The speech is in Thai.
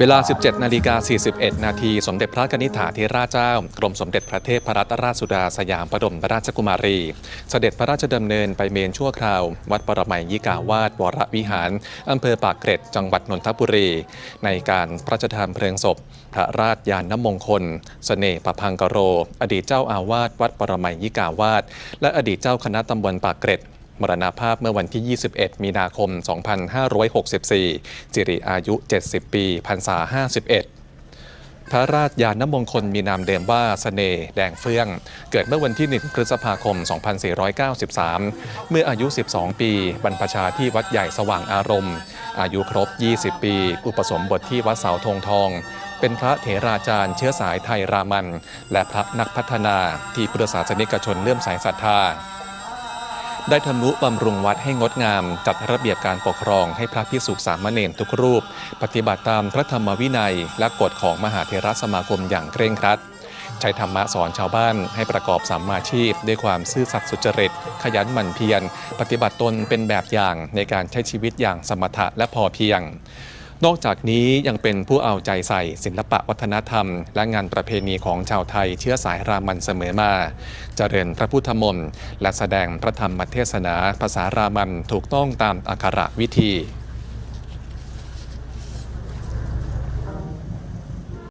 เวลา 17 นาฬิกา 41 นาที สมเด็จพระกนิษฐาธิราชเจ้า กรมสมเด็จพระเทพรัตนราชสุดาสยามบรมราชกุมารี เสด็จพระราชดำเนินไปเมนชั่วคราว วัดปรมัยยิกาวาสวรวิหาร อำเภอปากเกร็ด จังหวัดนนทบุรี ในการพระราชทานเพลิงศพ พระราชยานน้ำมงคลเสน่ห์ประพังกโร อดีตเจ้าอาวาสวัดปรมัยยิกาวาสและอดีตเจ้าคณะตำบลปากเกร็ด มรณภาพเมื่อวันที่ 21 มีนาคม 2564 สิริอายุ 70 ปีพรรษา 51พระราชยานมงคลมีนามเดิมว่าสเสน่ห์แดงเฟื่อง เกิดเมื่อวันที่ 1 พฤษภาคม 2493 เมื่ออายุ 12 ปี บรรพชาที่วัดใหญ่สว่างอารมณ์ อายุครบ 20 ปี อุปสมบทที่วัดเสาธงทอง เป็นพระเถราจารย์เชื้อสายไทยรามัน และพระนักพัฒนาที่พุทธศาสนิกชนเลื่อมใสศรัทธา ได้ทำนุบำรุงวัดให้งดงาม จัดระเบียบการปกครองให้พระพิสุสามเณรทุกรูป ปฏิบัติตามพระธรรมวินัย และกฎของมหาเถรสมาคมอย่างเคร่งครัดใช้ธรรมะสอนชาวบ้านให้ประกอบสัมมาชีพ ด้วยความซื่อสัตย์สุจริต ขยันหมั่นเพียร ปฏิบัติตนเป็นแบบอย่างในการใช้ชีวิตอย่างสมถะและพอเพียง นอกจากนี้ยังเป็นผู้เอาใจใส่ศิลปะวัฒนธรรม และงานประเพณีของชาวไทยเชื้อสายรามันเสมอมา เจริญพระพุทธมนต์และแสดงพระธรรมเทศนาภาษารามันถูกต้องตามอักขระวิธี